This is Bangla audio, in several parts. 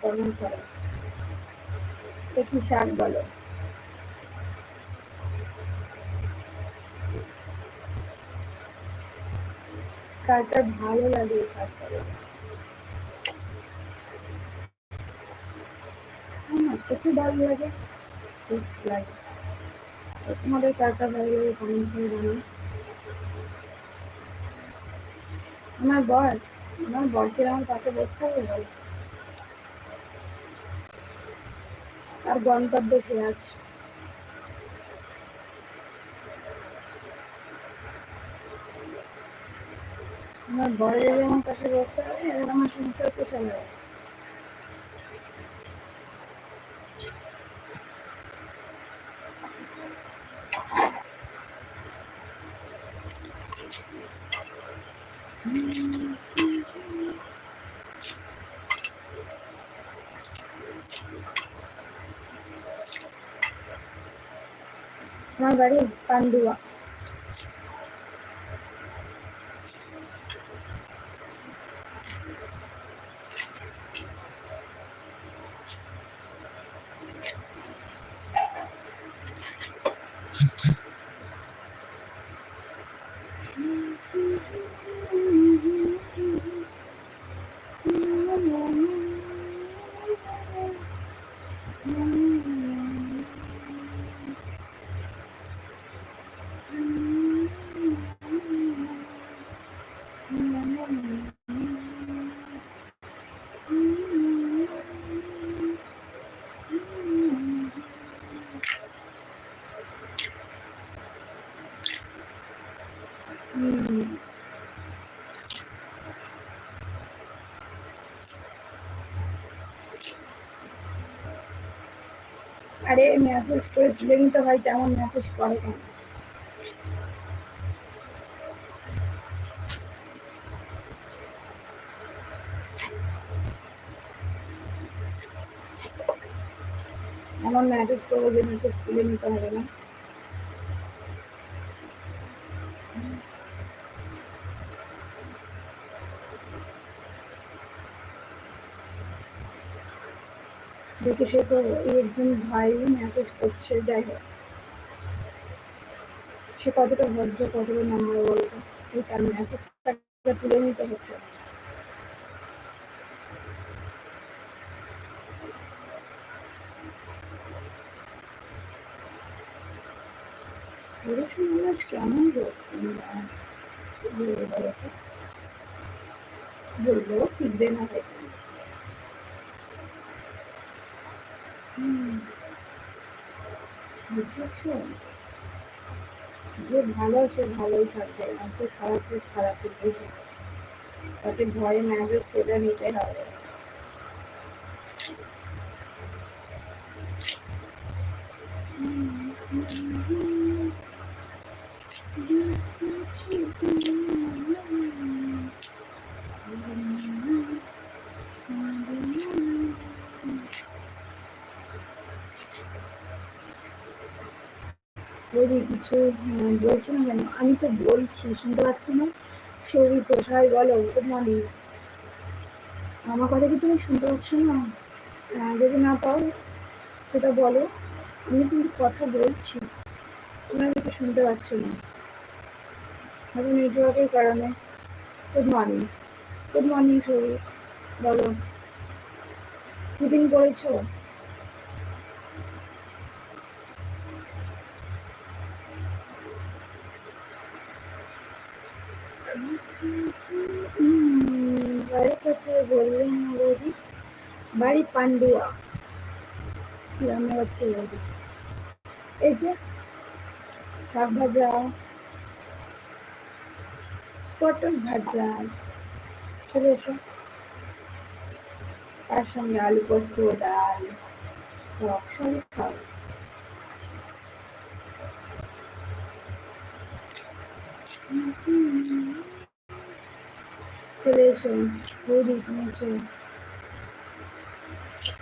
কমেন্ট করো। কি শাক বলো। কার কার ভালো লাগে শাক বলো? আমার তো ভালো লাগে লাগে। তোমাদের কার কার ভালো লাগে কমেন্ট করে জানো আমার বর, আমার বরকে আমার পাশে বসতে হবে বল। আর গন্তব্য সে আছে আমার বরের আমার পাশে বসতে হবে এবার আমার সংসার পেছানো হবে আমার বাড়ি পান্ডুয়া আরে মেসেজ করে তুলে নিতে হয় তেমন মেসেজ করে কেন এমন মেসেজ করব যে মেসেজ তুলে নিতে হবে না। দেখে সে তো একজন ভাই মেসেজ করছে, যাই হোক। সে কতটা ভদ্র, কতটা নম্বর বলতো, এই তার মেসেজটা তুলে নিতে হচ্ছে। কেমন বললেও শিখবে না হয়তো যে ভালো সে ভালোই থাকবে আর যে খারাপ সে খারাপ থাকবে তাকে ভয়ে নেবে সেটা নিতে হবে বৌদি কিছু বলছো না কেন? আমি তো বলছি, শুনতে পাচ্ছি না। শরীর কোথায় বলো মর্নিং আমার কথা কি তুমি শুনতে পাচ্ছ না? যদি না পাও, সেটা বলো। আমি কিন্তু কথা বলছি। তুমি কিছু শুনতে পাচ্ছ না। হয়তো নেটওয়ার্কের কারণে। গুড মর্নিং গুড মর্নিং শরীর। বলো। টিফিন করেছ? বাড়ি পান্ডুয়া রান্না হচ্ছে এই যে শাক ভাজা পটল ভাজা চলে এসো তার সঙ্গে আলু পোস্ত, ডাল টক সবই খাও চলে এসো। বৌদি, তুমি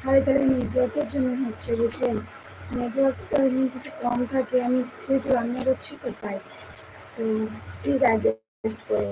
তাহলে তাহলে নেটওয়ার্কের জন্য হচ্ছে বুঝলেন নেটওয়ার্কটা এমনি কিছু কম থাকে, আমি যেহেতু রান্না করছি তো তাই। তো প্লিজ অ্যাডজাস্ট করে